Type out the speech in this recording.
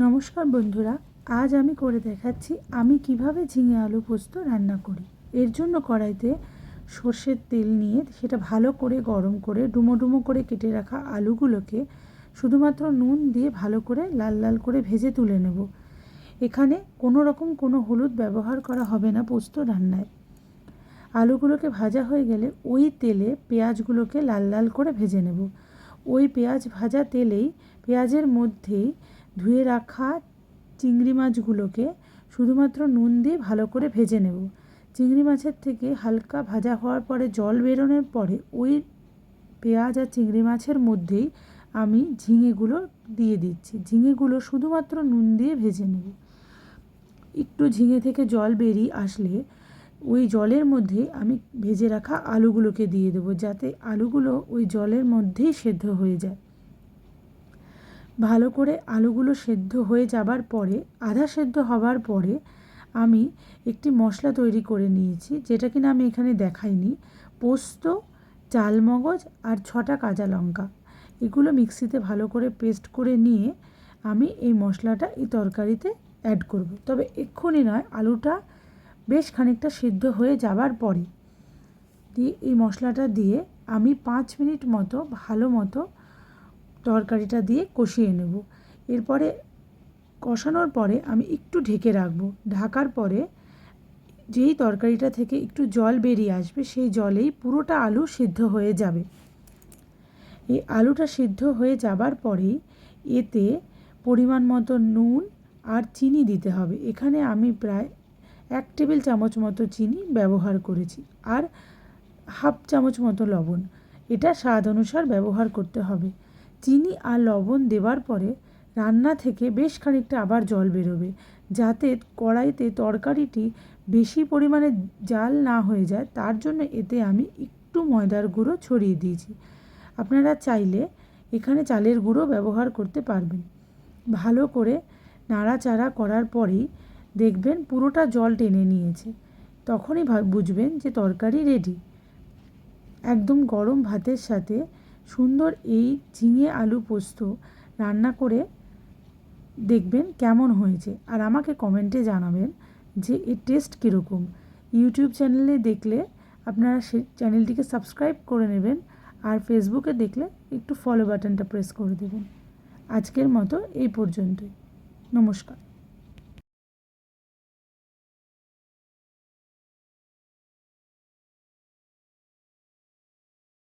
নমস্কার বন্ধুরা, আজ আমি করে দেখাচ্ছি আমি কীভাবে ঝিঙে আলু পোস্ত রান্না করি। এর জন্য কড়াইতে সর্ষের তেল নিয়ে সেটা ভালো করে গরম করে ডুমো ডুমো করে কেটে রাখা আলুগুলোকে শুধুমাত্র নুন দিয়ে ভালো করে লাল লাল করে ভেজে তুলে নেব। এখানে কোনো রকম কোনো হলুদ ব্যবহার করা হবে না পোস্ত রান্নায়। আলুগুলোকে ভাজা হয়ে গেলে ওই তেলে পেঁয়াজগুলোকে লাল লাল করে ভেজে নেব। ওই পেঁয়াজ ভাজা তেলেই পেঁয়াজের মধ্যেই ধুয়ে রাখা চিংড়ি মাছগুলোকে শুধুমাত্র নুন দিয়ে ভালো করে ভেজে নেব। চিংড়ি মাছের থেকে হালকা ভাজা হওয়ার পরে জল বেরোনোর পরে ওই পেঁয়াজ আর চিংড়ি মাছের মধ্যেই আমি ঝিঙেগুলো দিয়ে দিচ্ছি। ঝিঙেগুলো শুধুমাত্র নুন দিয়ে ভেজে নেব। একটু ঝিঙে থেকে জল বেরিয়ে আসলে ওই জলের মধ্যে আমি ভেজে রাখা আলুগুলোকে দিয়ে দেবো যাতে আলুগুলো ওই জলের মধ্যেই সেদ্ধ হয়ে যায়। ভালো করে আলুগুলো সেদ্ধ হয়ে যাবার পরে, আধা সেদ্ধ হবার পরে আমি একটি মশলা তৈরি করে নিয়েছি, যেটা কিনা আমি এখানে দেখাইনি। পোস্ত, চালমগজ আর ছটা কাঁচা লঙ্কা। এগুলো মিক্সিতে ভালো করে পেস্ট করে নিয়ে আমি এই মশলাটা এই তরকারিতে অ্যাড করব। তবে এক্ষুনি নয়, আলুটা বেশ খানিকটা সিদ্ধ হয়ে যাবার পরে দিয়ে এই মশলাটা দিয়ে আমি পাঁচ মিনিট মতো ভালো মতো তরকারিটা দিয়ে কষিয়ে নেব। এরপরে কষানোর পরে আমি একটু ঢেকে রাখব। ঢাকার পরে যেই তরকারিটা থেকে একটু জল বেরিয়ে আসবে, সেই জলেই পুরোটা আলু সিদ্ধ হয়ে যাবে। এই আলুটা সিদ্ধ হয়ে যাবার পরেই এতে পরিমাণ মতো নুন আর চিনি দিতে হবে। এখানে আমি প্রায় এক টেবিল চামচ মতো চিনি ব্যবহার করেছি আর হাফ চামচ মতো লবণ। এটা স্বাদ অনুসার ব্যবহার করতে হবে। চিনি আর লবণ দেওয়ার পরে রান্না থেকে বেশ খানিকটা আবার জল বেরোবে, যাতে কড়াইতে তরকারিটি বেশি পরিমাণে জাল না হয়ে যায়। তার জন্য এতে আমি একটু ময়দার গুঁড়ো ছড়িয়ে দিয়েছি। আপনারা চাইলে এখানে চালের গুঁড়ো ব্যবহার করতে পারবেন। ভালো করে নাড়াচাড়া করার পরেই দেখবেন পুরোটা জল টেনে নিয়েছে। তখনই বুঝবেন যে তরকারি রেডি একদম গরম ভাতের সাথে সুন্দর এই ঝিঙে আলু পোস্ত রান্না করে দেখবেন কেমন হয়েছে। আর আমাকে কমেন্টে জানাবেন যে এর টেস্ট কীরকম। ইউটিউব চ্যানেলে দেখলে আপনারা সে চ্যানেলটিকে সাবস্ক্রাইব করে নেবেন আর ফেসবুকে দেখলে একটু ফলো বাটনটা প্রেস করে দেবেন। আজকের মতো এই পর্যন্তই। নমস্কার।